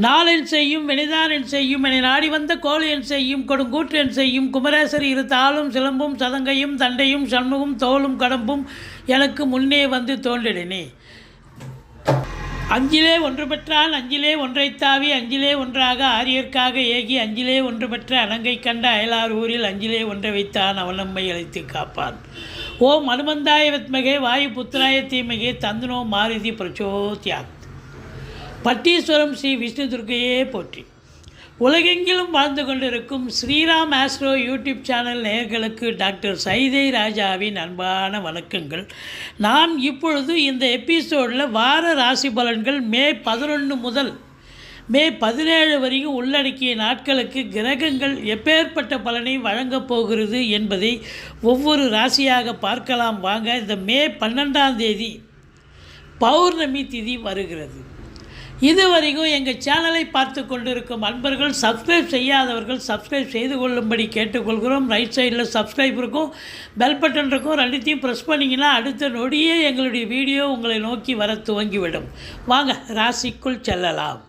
நாளென் செய்யும் வினைதானென் செய்யும் என நாடி வந்த கோழியன் செய்யும் கொடுங்கூற்றன் செய்யும் குமரேசர் இரு தாளும் சிலம்பும் சதங்கையும் தண்டையும் சண்முகம் தோளும் கடம்பும் எனக்கு முன்னே வந்து தோன்றினே அஞ்சிலே ஒன்று பெற்றான் அஞ்சிலே ஒன்றைத் தாவி அஞ்சிலே ஒன்றாக ஆரியர்க்காக ஏகி அஞ்சிலே ஒன்று பெற்ற அலங்கை கண்ட அயலார் ஊரில் அஞ்சிலே ஒன்றை வைத்தான் அவன் நம்மை அழைத்து காப்பான். ஓம் அனுமந்தாய வித்மகே வாயு புத்திராய தீமகே தந்தனோ மாருதி பிரச்சோத்யாக் பட்டீஸ்வரம் ஸ்ரீ விஷ்ணு துர்க்கையே போற்றி. உலகெங்கிலும் வாழ்ந்து கொண்டிருக்கும் ஸ்ரீராம் ஆஸ்ட்ரோ யூடியூப் சேனல் நேயர்களுக்கு டாக்டர் சைதை ராஜாவின் அன்பான வணக்கங்கள். நாம் இப்பொழுது இந்த எபிசோடில் வார ராசி பலன்கள் மே பதினொன்று முதல் மே பதினேழு வரைக்கும் உள்ளடக்கிய நாட்களுக்கு கிரகங்கள் எப்பேற்பட்ட பலனை வழங்கப் போகிறது என்பதை ஒவ்வொரு ராசியாக பார்க்கலாம். வாங்க இந்த மே பன்னெண்டாம் தேதி பௌர்ணமி திதி வருகிறது. இதுவரைக்கும் எங்கள் சேனலை பார்த்து கொண்டிருக்கும் அன்பர்கள் சப்ஸ்கிரைப் செய்யாதவர்கள் சப்ஸ்கிரைப் செய்து கொள்ளும்படி கேட்டுக்கொள்கிறோம். ரைட் சைடில் சப்ஸ்கிரைப் இருக்கும் பெல் பட்டன் இருக்கும். ரெண்டுத்தையும் ப்ரெஸ் பண்ணிங்கன்னா அடுத்த நொடியே எங்களுடைய வீடியோ உங்களை நோக்கி வர துவங்கிவிடும். வாங்க ராசிக்குள் செல்லலாம்.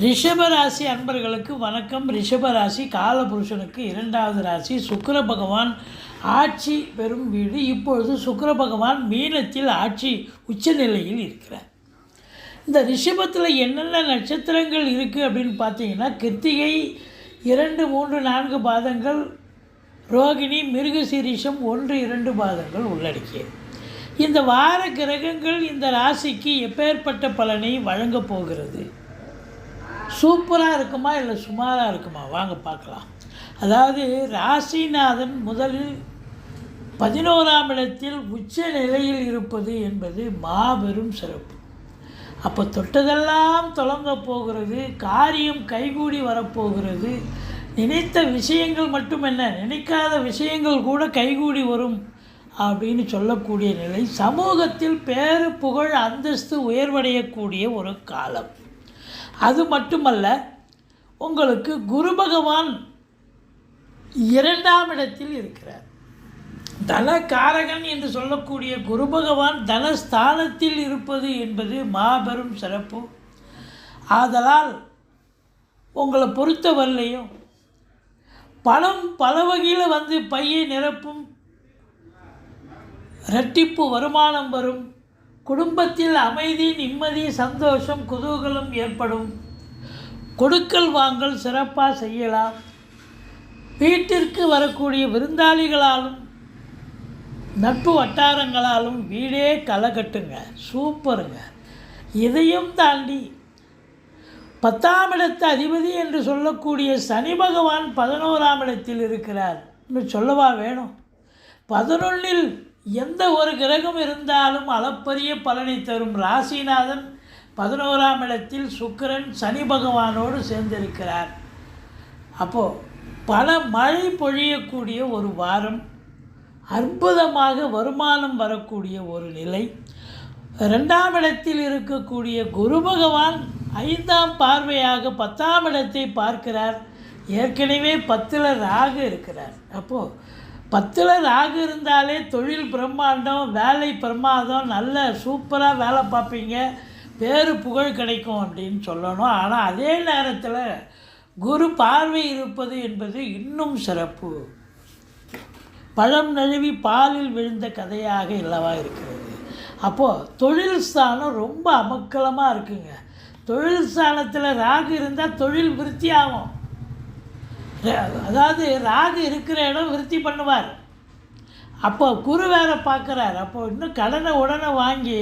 ரிஷபராசி அன்பர்களுக்கு வணக்கம். ரிஷபராசி காலபுருஷனுக்கு இரண்டாவது ராசி சுக்கர பகவான். ஆட்சி பெறும் வீடு. இப்பொழுது சுக்கர பகவான் மீனத்தில் ஆட்சி உச்சநிலையில் இருக்கிறார். இந்த ரிஷபத்தில் என்னென்ன நட்சத்திரங்கள் இருக்குது அப்படின்னு பார்த்தீங்கன்னா கிருத்திகை இரண்டு மூன்று நான்கு பாதங்கள் ரோகிணி மிருகசீரிஷம் ஒன்று இரண்டு பாதங்கள் உள்ளடக்கியது. இந்த வார கிரகங்கள் இந்த ராசிக்கு எப்பேற்பட்ட பலனை வழங்கப் போகிறது? சூப்பராக இருக்குமா இல்லை சுமாராக இருக்குமா? வாங்க பார்க்கலாம். அதாவது ராசிநாதன் முதலில் பதினோராம் இடத்தில் உச்ச நிலையில் இருப்பது என்பது மாபெரும் சிறப்பு. அப்போ தொட்டதெல்லாம் தொடங்க போகிறது காரியம் கைகூடி வரப்போகிறது. நினைத்த விஷயங்கள் மட்டுமென்ன நினைக்காத விஷயங்கள் கூட கைகூடி வரும் அப்படின்னு சொல்லக்கூடிய நிலை. சமூகத்தில் பேரு புகழ் அந்தஸ்து உயர்வடையக்கூடிய ஒரு காலம். அது மட்டுமல்ல உங்களுக்கு குரு பகவான் இரண்டாம் இடத்தில் இருக்கிறார். தனகாரகன் என்று சொல்லக்கூடிய குரு பகவான் தனஸ்தானத்தில் இருப்பது என்பது மாபெரும் சிறப்பு. ஆதலால் உங்களை பொறுத்தவரையிலையும் பணம் பல வகையில் வந்து பையை நிரப்பும் இரட்டிப்பு வருமானம் வரும் குடும்பத்தில் அமைதி நிம்மதி சந்தோஷம் குதூகலம் ஏற்படும். கொடுக்கல் வாங்கல் சிறப்பாக செய்யலாம். வீட்டிற்கு வரக்கூடிய விருந்தாளிகளாலும் நட்பு வட்டாரங்களாலும் வீடே களை கட்டுங்க. சூப்பருங்க. இதையும் தாண்டி பத்தாம் இடத்து அதிபதி என்று சொல்லக்கூடிய சனி பகவான் பதினோராம் இடத்தில் இருக்கிறார். இன்னும் சொல்லவா வேணும்? பதினொன்றில் எந்த ஒரு கிரகம் இருந்தாலும் அளப்பரிய பலனை தரும் ராசிநாதன் பதினோராம் இடத்தில் சுக்கிரன் சனி பகவானோடு சேர்ந்திருக்கிறார். அப்போது பல மழை பொழியக்கூடிய ஒரு வாரம் அற்புதமாக வருமானம் வரக்கூடிய ஒரு நிலை. ரெண்டாம் இடத்தில் இருக்கக்கூடிய குரு பகவான் ஐந்தாம் பார்வையாக பத்தாம் இடத்தை பார்க்கிறார். ஏற்கனவே பத்தில் ராகு இருக்கிறார். அப்போது பத்தில் ராகு இருந்தாலே தொழில் பிரம்மாண்டம் வேலை பிரமாதம் நல்ல சூப்பராக வேலை பார்ப்பீங்க. பேரு புகழ் கிடைக்கும் அப்படின்னு சொல்லணும். ஆனால் அதே நேரத்தில் குரு பார்வை இருப்பது என்பது இன்னும் சிறப்பு. பழம் நழுவி பாலில் விழுந்த கதையாக இல்லவா இருக்கிறது. அப்போது தொழில் ஸ்தானம் ரொம்ப அமக்கலமாக இருக்குங்க. தொழில் ஸ்தானத்தில் ராகு இருந்தால் தொழில் விருத்தி ஆகும். அதாவது ராகு இருக்கிற இடம் விருத்தி பண்ணுவார். அப்போ குரு வேற பார்க்குறார். அப்போ இன்னும் கடனை உடனே வாங்கி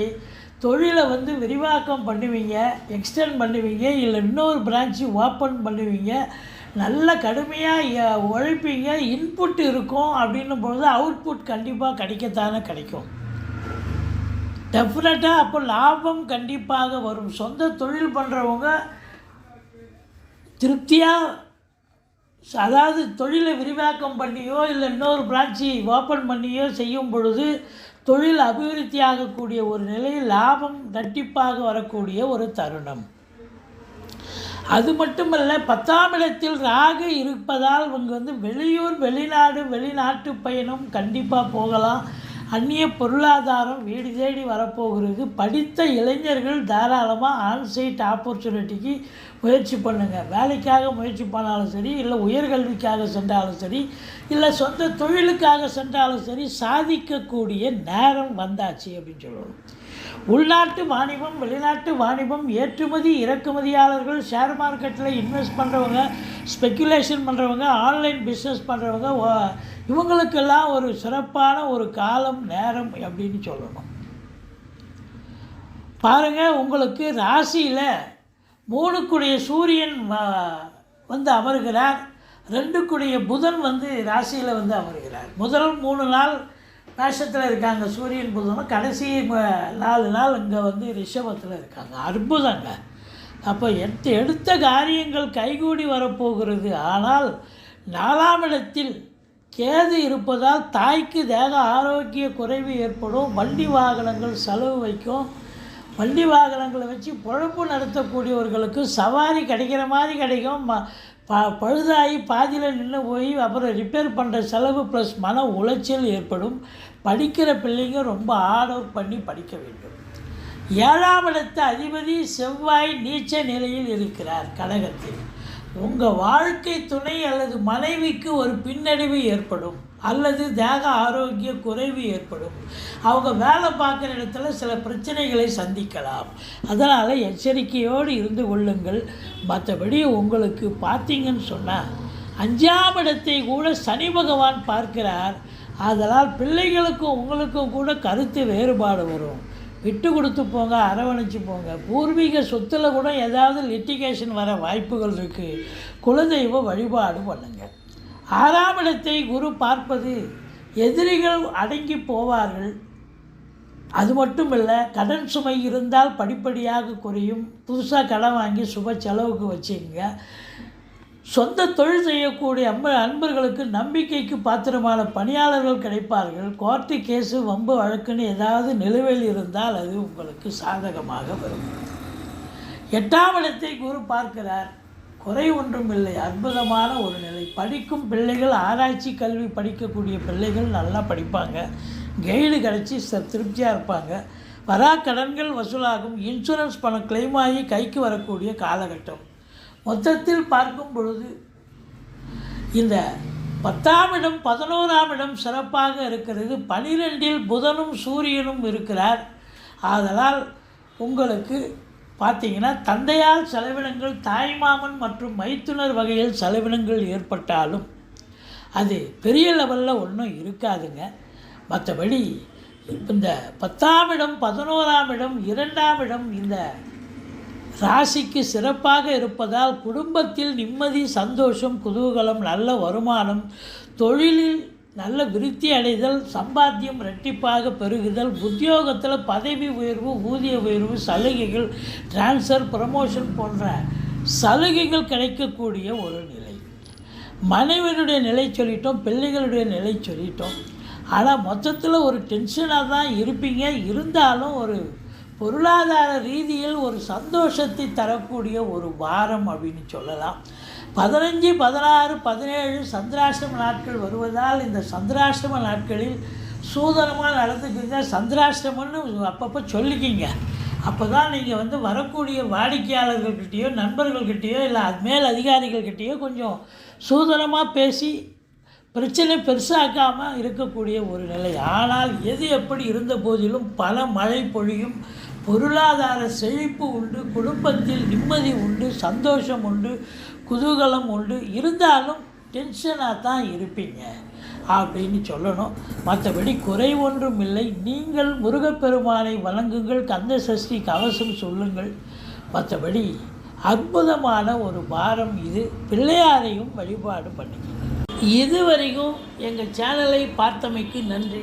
தொழிலை வந்து விரிவாக்கம் பண்ணுவீங்க எக்ஸ்டெண்ட் பண்ணுவீங்க இல்லை இன்னொரு பிரான்ச்சு ஓப்பன் பண்ணுவீங்க. நல்ல கடுமையாக உழைப்பீங்க இன்புட் இருக்கும் அப்படின்னும் பொழுது அவுட்புட் கண்டிப்பாக கிடைக்கத்தானே கிடைக்கும். டெஃபினட்டாக அப்போ லாபம் கண்டிப்பாக வரும். சொந்த தொழில் பண்ணுறவங்க திருப்தியாக அதாவது தொழிலை விரிவாக்கம் பண்ணியோ இல்லை இன்னொரு பிரான்ச்சி ஓப்பன் பண்ணியோ செய்யும் பொழுது தொழில் அபிவிருத்தி ஆகக்கூடிய ஒரு நிலையில் லாபம் கண்டிப்பாக வரக்கூடிய ஒரு தருணம். அது மட்டுமல்ல பத்தாம் இடத்தில் ராகு இருப்பதால் இவங்க வந்து வெளியூர் வெளிநாடு வெளிநாட்டு பயணம் கண்டிப்பாக போகலாம். அந்நிய பொருளாதாரம் வீடு தேடி வரப்போகிறது. படித்த இளைஞர்கள் தாராளமாக ஆன்சைட் ஆப்பர்ச்சுனிட்டிக்கு முயற்சி பண்ணுங்கள் வேலைக்காக முயற்சி பண்ணாலும் சரி இல்லை உயர்கல்விக்காக சென்றாலும் சரி இல்லை சொந்த தொழிலுக்காக சென்றாலும் சரி சாதிக்கக்கூடிய நேரம் வந்தாச்சு அப்படின்னு சொல்லுவோம் உள்நாட்டு வாணிபம் வெளிநாட்டு வாணிபம் ஏற்றுமதி இறக்குமதியாளர்கள் ஷேர் மார்க்கெட்டில் இன்வெஸ்ட் பண்ணுறவங்க ஸ்பெக்குலேஷன் பண்ணுறவங்க ஆன்லைன் பிஸ்னஸ் பண்ணுறவங்க இவங்களுக்கெல்லாம் ஒரு சிறப்பான ஒரு காலம் நேரம் அப்படின்னு சொல்லணும். பாருங்கள் உங்களுக்கு ராசியில் மூணுக்குடைய சூரியன் வந்து அமர்கிறார். ரெண்டுக்குடைய புதன் வந்து ராசியில் வந்து அமர்கிறார். முதல் மூணு நாள் மேஷத்தில் இருக்காங்க சூரியன் புதனும் கடைசி நாலு நாள் இங்கே வந்து ரிஷபத்தில் இருக்காங்க. அற்புதங்க. அப்போ எடுத்த எடுத்த காரியங்கள் கைகூடி வரப்போகிறது. ஆனால் நாலாம் இடத்தில் கேது இருப்பதால் தாய்க்கு தேக ஆரோக்கிய குறைவு ஏற்படும். வண்டி வாகனங்கள் செலவு வைக்கும். வண்டி வாகனங்களை வச்சு பொழப்பு நடத்தக்கூடியவர்களுக்கு சவாரி கிடைக்கிற மாதிரி கிடைக்கும். ம ப பழுதாகி பாதியில் நின்று போய் அப்புறம் ரிப்பேர் பண்ணுற செலவு ப்ளஸ் மன உளைச்சல் ஏற்படும். படிக்கிற பிள்ளைங்க ரொம்ப ஹார்ட் ஒர்க் பண்ணி படிக்க வேண்டும். ஏழாம் இடத்து அதிபதி செவ்வாய் நீச்ச நிலையில் இருக்கிறார் கடகத்தில். உங்கள் வாழ்க்கை துணை அல்லது மனைவிக்கு ஒரு பின்னடைவு ஏற்படும் அல்லது தேக ஆரோக்கிய குறைவு ஏற்படும். அவங்க வேலை பார்க்குற இடத்துல சில பிரச்சனைகளை சந்திக்கலாம். அதனால் எச்சரிக்கையோடு இருந்து கொள்ளுங்கள். மற்றபடி உங்களுக்கு பார்த்தீங்கன்னு சொன்னால் அஞ்சாம் இடத்தை கூட சனி பகவான் பார்க்கிறார். அதனால் பிள்ளைகளுக்கும் உங்களுக்கும் கூட கருத்து வேறுபாடு வரும். விட்டு கொடுத்து போங்க அரவணைச்சு போங்க. பூர்வீக சொத்தில் கூட ஏதாவது லிட்டிகேஷன் வர வாய்ப்புகள் இருக்குது குலதெய்வ வழிபாடு பண்ணுங்க. ஆறாம் இடத்தை குரு பார்ப்பது எதிரிகள் அடங்கி போவார்கள். அது மட்டும் இல்லை கடன் சுமை இருந்தால் படிப்படியாக குறையும். புதுசாக கடன் வாங்கி சுப செலவுக்கு வச்சுங்க சொந்த தொழில் செய்யக்கூடிய அம்ப அன்பர்களுக்கு நம்பிக்கைக்கு பாத்திரமான பணியாளர்கள் கிடைப்பார்கள். கோர்ட்டு கேஸு வம்பு வழக்குன்னு ஏதாவது நிலுவையில் இருந்தால் அது உங்களுக்கு சாதகமாக வரும். எட்டாம் இடத்தை குரு பார்க்கிறார். குறை ஒன்றும் இல்லை. அற்புதமான ஒரு நிலை. படிக்கும் பிள்ளைகள் ஆராய்ச்சி கல்வி படிக்கக்கூடிய பிள்ளைகள் நல்லா படிப்பாங்க. கைடு கிடச்சி ச திருப்தியாக இருப்பாங்க. வரா கடன்கள் வசூலாகும். இன்சூரன்ஸ் பணம் claim ஆகி கைக்கு வரக்கூடிய காலகட்டம். மொத்தத்தில் பார்க்கும் பொழுது இந்த பத்தாம் இடம் பதினோராம் இடம் சிறப்பாக இருக்கிறது. பனிரெண்டில் புதனும் சூரியனும் இருக்கிறார். ஆதலால் உங்களுக்கு பார்த்தீங்கன்னா தந்தையால் செலவினங்கள் தாய்மாமன் மற்றும் மைத்துனர் வகையில் செலவினங்கள் ஏற்பட்டாலும் அது பெரிய லெவலில் ஒன்றும் இருக்காதுங்க. மற்றபடி இந்த பத்தாம் இடம் பதினோராம் இடம் இரண்டாம் இடம் இந்த ராசிக்கு சிறப்பாக இருப்பதால் குடும்பத்தில் நிம்மதி சந்தோஷம் குதூகலம் நல்ல வருமானம் தொழிலில் நல்ல விருத்தி அடைதல் சம்பாத்தியம் ரெட்டிப்பாக பெருகுதல் உத்தியோகத்தில் பதவி உயர்வு ஊதிய உயர்வு சலுகைகள் டிரான்ஸ்ஃபர் ப்ரமோஷன் போன்ற சலுகைகள் கிடைக்கக்கூடிய ஒரு நிலை. மனைவியினுடைய நிலை சொல்லிட்டோம் பிள்ளைகளுடைய நிலை சொல்லிட்டோம். ஆனால் மொத்தத்தில் ஒரு டென்ஷனாக தான் இருப்பீங்க. இருந்தாலும் ஒரு பொருளாதார ரீதியில் ஒரு சந்தோஷத்தை தரக்கூடிய ஒரு வாரம் அப்படின்னு சொல்லலாம். பதினஞ்சு பதினாறு பதினேழு சந்திராஷ்டம நாட்கள் வருவதால் இந்த சந்திராசிரம நாட்களில் சூதனமாக நடந்துக்கிங்க. சந்திராஷ்டமன்னு அப்பப்போ சொல்லிக்கிங்க. அப்போ தான் நீங்கள் வந்து வரக்கூடிய வாடிக்கையாளர்கள்கிட்டேயோ நண்பர்கள்கிட்டேயோ இல்லை அது மேல் அதிகாரிகள்கிட்டேயோ கொஞ்சம் சூதனமாக பேசி பிரச்சனை பெருசாக்காமல் இருக்கக்கூடிய ஒரு நிலை. ஆனால் எது எப்படி இருந்த போதிலும் பல மழை பொழியும் பொருளாதார செழிப்பு உண்டு குடும்பத்தில் நிம்மதி உண்டு சந்தோஷம் உண்டு குதூகலம் உண்டு. இருந்தாலும் டென்ஷனாக தான் இருப்பீங்க அப்படின்னு சொல்லணும். மற்றபடி குறை ஒன்றும் இல்லை. நீங்கள் முருகப்பெருமானை வணங்குங்கள் கந்த சஷ்டி கவசம் சொல்லுங்கள். மற்றபடி அற்புதமான ஒரு வாரம் இது. பிள்ளையாரையும் வழிபாடு பண்ணிக்கங்க இதுவரைக்கும் எங்கள் சேனலை பார்த்தமைக்கு நன்றி.